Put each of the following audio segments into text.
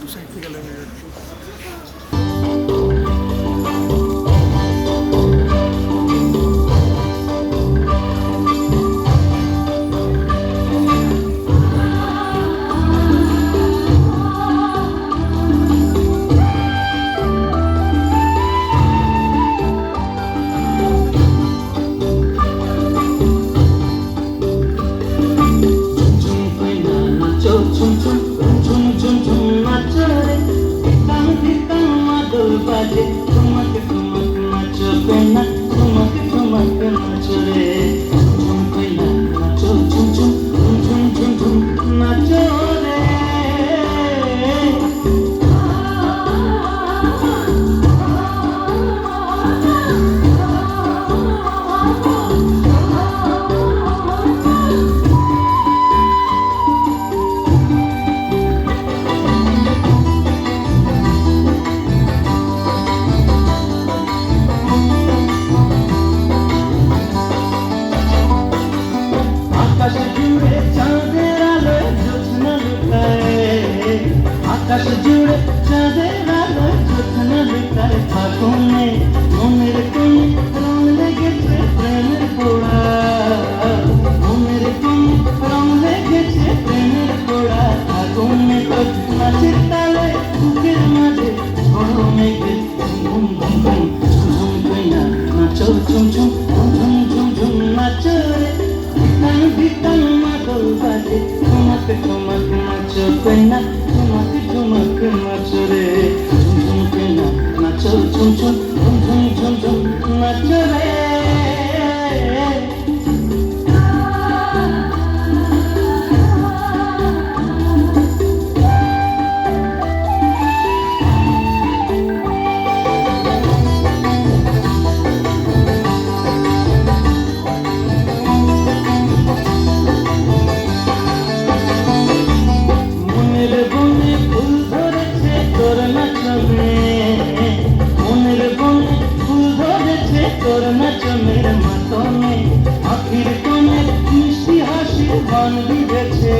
Não sei o que ela é melhor. আকাশ জুড়ে চাঁদের আলো জ্যোৎস্না লুকায় ফাগুনে মনের কোণে রং লেগেছে প্রেমের পোড়া। মনের কোণে রং লেগেছে প্রেমের পোড়া। ফাগুনে তোর নাচের তালে, বুকের মাঝে ঝড় মেঘে ঝুম ঝুম ঝুম ঝুম কইনা নাচো ঝুম ঝুম ঝুম ঝুম ঝুম নাচো রে ভিতাং ভিতাং মাদল বাজে ঠুমক ঠুমক নাচো ঠুমক বান বিঁধেছে।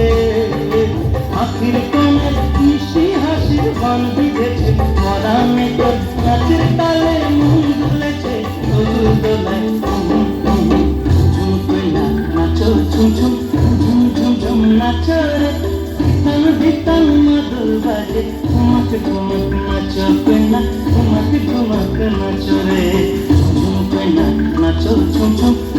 আখির কোণে মিষ্টি হাসির বান বিঁধেছে। পরামে তোর নাচের তালে মন দুলেছে দোল দোলায় ঝুম কইনা নাচো, ঝুম ঝুম ঝুম ঝুম ঝুম, নাচো রে। ভিতন ভিতন মধুর বাজে। ঠুমক ঠুমক নাচো কইনা ঠুমক ঠুমক নাচো রে। ঝুম কইনা, নাচো, ঝুম ঝুম।